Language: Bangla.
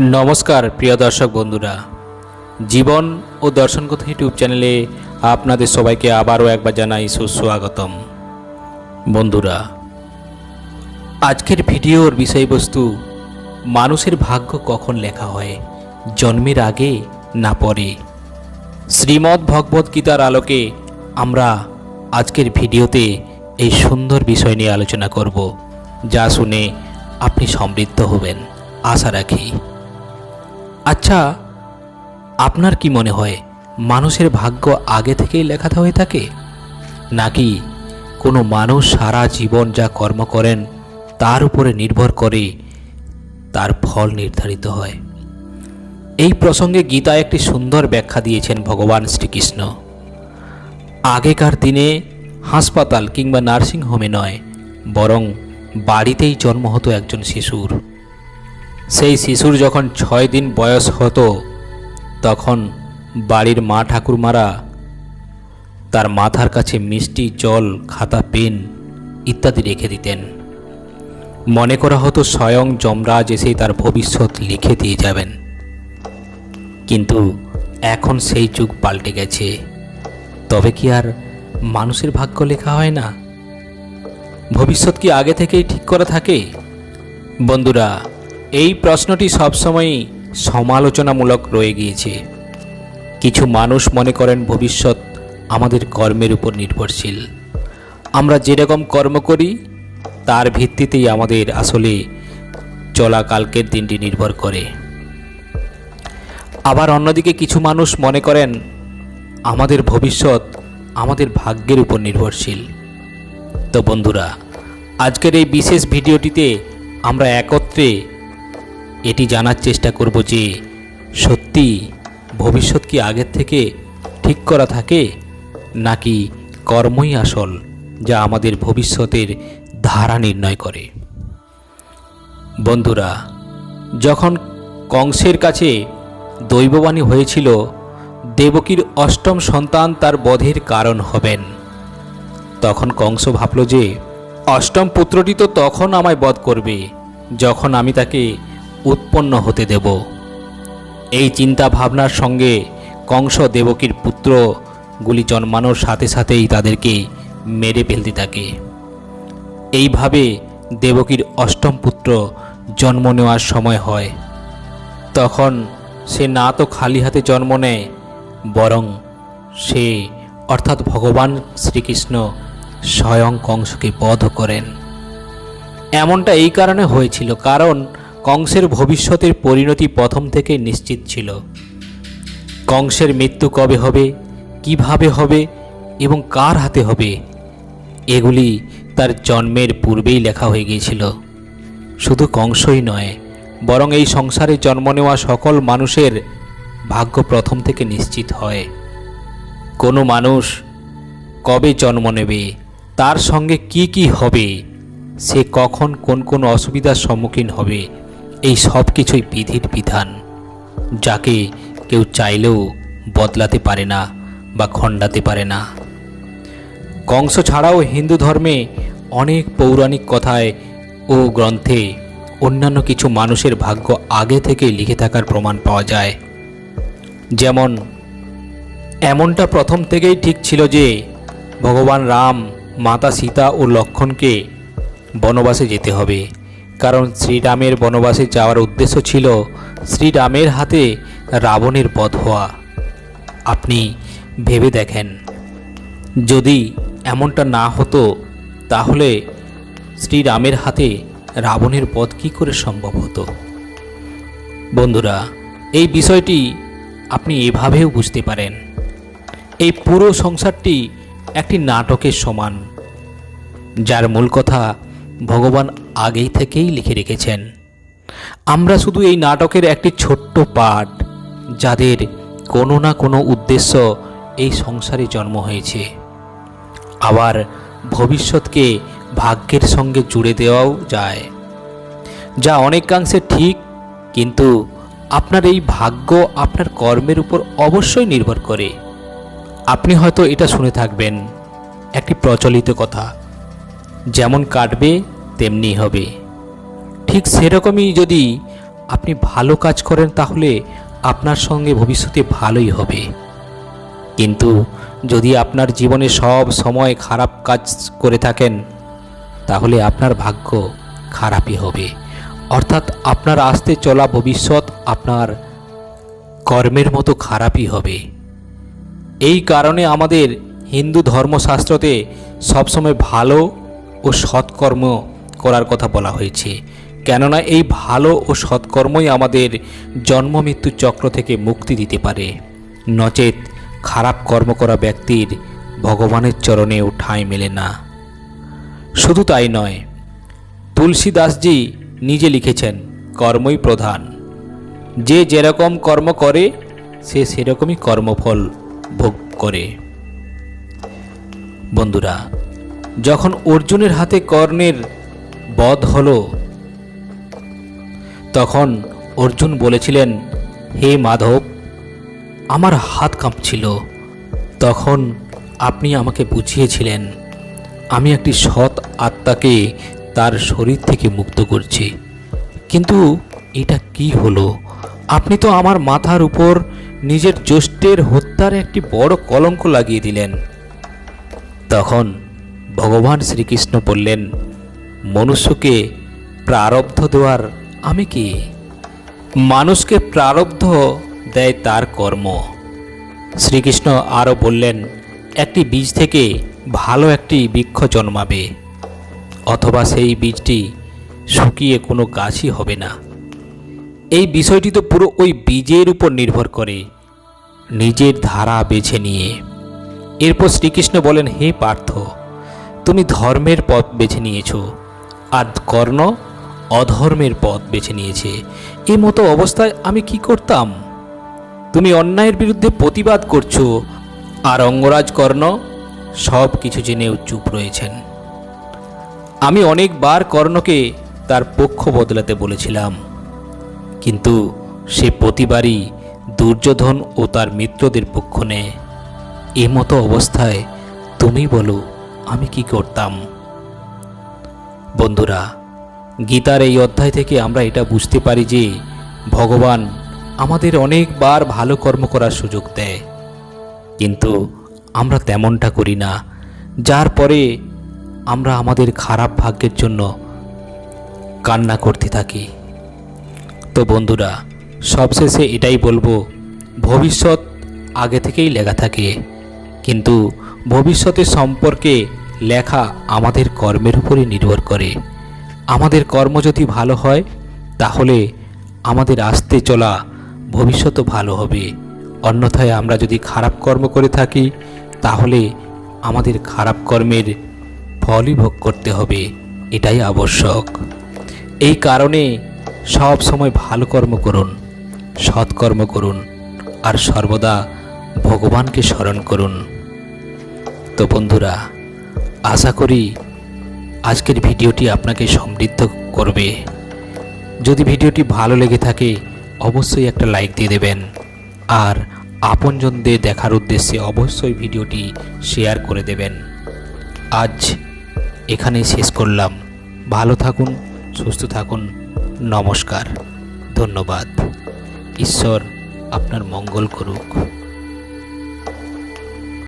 নমস্কার, প্রিয় দর্শক বন্ধুরা। জীবন ও দর্শন কথা ইউটিউব চ্যানেলে আপনাদের সবাইকে আবারও একবার জানাই সুস্বাগতম। বন্ধুরা, আজকের ভিডিওর বিষয়বস্তু, মানুষের ভাগ্য কখন লেখা হয়, জন্মের আগে না পরে? শ্রীমদ্ ভগবত গীতার আলোকে আমরা আজকের ভিডিওতে এই সুন্দর বিষয় নিয়ে আলোচনা করব, যা শুনে আপনি সমৃদ্ধ হবেন। আশা রাখি। আচ্ছা আপনার কি মনে হয় মানুষের ভাগ্য আগে থেকেই লেখা হয়ে থাকে? নাকি কোনো মানুষ সারা জীবন যা কর্ম করেন তার উপরে নির্ভর করে তার ফল নির্ধারিত হয়? এই প্রসঙ্গে গীতা একটি সুন্দর ব্যাখ্যা দিয়েছেন ভগবান শ্রীকৃষ্ণ। আগেকার দিনে হাসপাতাল কিংবা নার্সিং হোমে নয়, বরং বাড়িতেই জন্ম হতো একজন শিশুর। সেই শিশুর যখন ছয় দিন বয়স হতো, তখন বাড়ির মা ঠাকুরমারা তার মাথার কাছে মিষ্টি জল, খাতা, পেন ইত্যাদি রেখে দিতেন। মনে করা হতো স্বয়ং যমরাজ এসেই তার ভবিষ্যৎ লিখে দিয়ে যাবেন। কিন্তু এখন সেই যুগ পাল্টে গেছে। তবে কি আর মানুষের ভাগ্য লেখা হয় না? ভবিষ্যৎ কি আগে থেকেই ঠিক করা থাকে? বন্ধুরা এই প্রশ্নটি সবসময়ই সমালোচনামূলক রয়ে গিয়েছে। কিছু মানুষ মনে করেন ভবিষ্যৎ আমাদের কর্মের উপর নির্ভরশীল। আমরা যেরকম কর্ম করি, তার ভিত্তিতেই আমাদের আসলে চলাকালকের দিনটি নির্ভর করে। আবার অন্যদিকে কিছু মানুষ মনে করেন, আমাদের ভবিষ্যৎ আমাদের ভাগ্যের উপর নির্ভরশীল। তো বন্ধুরা, আজকের এই বিশেষ ভিডিওটিতে আমরা একত্রে এটি জানার চেষ্টা করব যে, সত্যি ভবিষ্যৎ কি আগের থেকে ঠিক করা থাকে, নাকি কর্মই আসল যা আমাদের ভবিষ্যতের ধারা নির্ণয় করে? বন্ধুরা, যখন কংসের কাছে দৈববাণী হয়েছিল, দেবকীর অষ্টম সন্তান তার বধের কারণ হবেন। তখন কংস ভাবল যে, অষ্টম পুত্রটি তো তখন আমায় বধ করবে, যখন আমি তাকে উৎপন্ন হতে দেব। এই চিন্তা ভাবনার সঙ্গে কংস দেবকীর পুত্রগুলি জন্মানোর সাথে সাথেই তাদেরকে মেরে ফেলতে থাকে। এইভাবে দেবকীর অষ্টম পুত্র জন্ম নেওয়ার সময় হয়। তখন সে না তো খালি হাতে জন্ম নেয়, বরং সে, অর্থাৎ ভগবান শ্রীকৃষ্ণ, স্বয়ং কংসকে বধ করেন। এমনটা এই কারণে হয়েছিল, কারণ কংসের ভবিষ্যতের পরিণতি প্রথম থেকে নিশ্চিত ছিল। কংসের মৃত্যু কবে হবে, কীভাবে হবে এবং কার হাতে হবে, এগুলি তার জন্মের পূর্বেই লেখা হয়ে গিয়েছিল। শুধু কংসই নয়, বরং এই সংসারে জন্ম নেওয়া সকল মানুষের ভাগ্য প্রথম থেকে নিশ্চিত হয়। কোনো মানুষ কবে জন্ম নেবে, তার সঙ্গে কি কি হবে, সে কখন কোন কোন অসুবিধার সম্মুখীন হবে এই সব কিছুই বিধির বিধান। যাকে কেউ চাইলেও বদলাতে পারে না বা খণ্ডাতে পারে না। কংস ছাড়াও হিন্দু ধর্মে অনেক পৌরাণিক কথায় ও গ্রন্থে অন্যান্য কিছু মানুষের ভাগ্য আগে থেকে লিখে থাকার প্রমাণ পাওয়া যায়। যেমন, এমনটা প্রথম থেকেই ঠিক ছিল যে ভগবান রাম, মাতা সীতা ও লক্ষণকে বনবাসে যেতে হবে। কারণ শ্রীরামের বনবাসে যাওয়ার উদ্দেশ্য ছিল শ্রীরামের হাতে রাবণের বধ হওয়া। আপনি ভেবে দেখেন। যদি এমনটা না হতো, তাহলে শ্রীরামের হাতে রাবণের পথ কী করে সম্ভব হতো? বন্ধুরা, এই বিষয়টি আপনি এভাবেও বুঝতে পারেন। এই পুরো সংসারটি একটি নাটকের সমান, যার মূল কথা ভগবান আগেই থেকেই লিখে রেখেছেন। আমরা শুধু এই নাটকের একটি ছোট্ট পার্ট যাদের কোনো না কোনো উদ্দেশ্য এই সংসারে জন্ম হয়েছে। আবার ভবিষ্যৎকে ভাগ্যের সঙ্গে জুড়ে দেওয়াও যায়। যা অনেকাংশে ঠিক, কিন্তু আপনার এই ভাগ্য আপনার কর্মের উপর অবশ্যই নির্ভর করে। আপনি হয়তো এটা শুনে থাকবেন, একটি প্রচলিত কথা, যেমন কাটবে তেমনি হবে। ঠিক সেরকমই যদি আপনি ভালো কাজ করেন, তাহলে আপনার সঙ্গে ভবিষ্যতে ভালোই হবে। কিন্তু যদি আপনার জীবনে সব সময় খারাপ কাজ করে থাকেন, তাহলে আপনার ভাগ্য খারাপই হবে। অর্থাৎ আপনার আসতে চলা ভবিষ্যৎ আপনার কর্মের মতো খারাপই হবে। এই কারণে আমাদের হিন্দু ধর্মশাস্ত্রতে সবসময় ভালো ও সৎকর্ম করার কথা বলা হয়েছে। কেননা এই ভালো ও সৎকর্মই আমাদের জন্ম মৃত্যু চক্র থেকে মুক্তি দিতে পারে। নচেত খারাপ কর্ম করা ব্যক্তির ভগবানের চরণেও ঠাঁই মেলে না। শুধু তাই নয়, তুলসীদাসজি নিজে লিখেছেন, কর্মই প্রধান। যে যেরকম কর্ম করে, সে সেরকমই কর্মফল ভোগ করে। বন্ধুরা, যখন অর্জুনের হাতে কর্ণের বধ হল। তখন অর্জুন বলেছিলেন, হে মাধব, আমার হাত কাঁপছিল। তখন আপনি আমাকে বুঝিয়েছিলেন, আমি একটি সৎ আত্মাকে তার শরীর থেকে মুক্ত করছি। কিন্তু এটা কি হলো? আপনি তো আমার মাথার উপর নিজের জ্যেষ্ঠের হত্যার একটি বড় কলঙ্ক লাগিয়ে দিলেন। তখন ভগবান শ্রীকৃষ্ণ বললেন মনুষ্যকে প্রারব্ধ দেওয়ার আমি কি? মানুষকে প্রারব্ধ দেয় তার কর্ম। শ্রীকৃষ্ণ আরও বললেন, একটি বীজ থেকে ভালো একটি বৃক্ষ জন্মাবে, অথবা সেই বীজটি শুকিয়ে কোনো গাছই হবে না। এই বিষয়টি তো পুরো ওই বীজের উপর নির্ভর করে, নিজের ধারা বেছে নিয়ে। এরপর শ্রীকৃষ্ণ বলেন, হে পার্থ, তুমি ধর্মের পথ বেছে নিয়েছ। আর কর্ণ অধর্মের পথ বেছে নিয়েছে। এ মতো অবস্থায় আমি কি করতাম? তুমি অন্যায়ের বিরুদ্ধে প্রতিবাদ করছ, আর অঙ্গরাজ কর্ণ সব কিছু জেনেও চুপ রয়েছেন। আমি অনেকবার কর্ণকে তার পক্ষ বদলাতে বলেছিলাম, কিন্তু সে প্রতিবারই দুর্যোধন ও তার মিত্রদের পক্ষ নেয়। এ মতো অবস্থায় তুমি বলো, আমি কি করতাম? বন্ধুরা, গীতার এই অধ্যায় থেকে আমরা এটা বুঝতে পারি যে ভগবান আমাদের অনেকবার ভালো কর্ম করার সুযোগ দেয়। কিন্তু আমরা তেমনটা করি না, যার পরে আমরা আমাদের খারাপ ভাগ্যের জন্য কান্না করতে থাকি। তো বন্ধুরা, সবশেষে এটাই বলব, ভবিষ্যৎ আগে থেকেই লেখা থাকে, কিন্তু ভবিষ্যতের সম্পর্কে লেখা আমাদের কর্মের উপরে নির্ভর করে। আমাদের কর্ম যদি ভালো হয়, তাহলে আমাদের আসতে চলা ভবিষ্যতও ভালো হবে। অন্যথায় আমরা যদি খারাপ কর্ম করে থাকি, তাহলে আমাদের খারাপ কর্মের ফলই ভোগ করতে হবে। এটাই আবশ্যক। এই কারণে সব সময় ভালো কর্ম করুন সৎকর্ম করুন, আর সর্বদা ভগবানকে স্মরণ করুন। তো বন্ধুরা আশা করি আজকের ভিডিওটি আপনাকে সমৃদ্ধ করবে। যদি ভিডিওটি ভালো লেগে থাকে, অবশ্যই একটা লাইক দিয়ে দেবেন। আর আপনজনদের দেখার উদ্দেশ্যে অবশ্যই ভিডিওটি শেয়ার করে দেবেন। আজ এখানেই শেষ করলাম। ভালো থাকুন, সুস্থ থাকুন। নমস্কার। ধন্যবাদ। ঈশ্বর আপনার মঙ্গল করুক।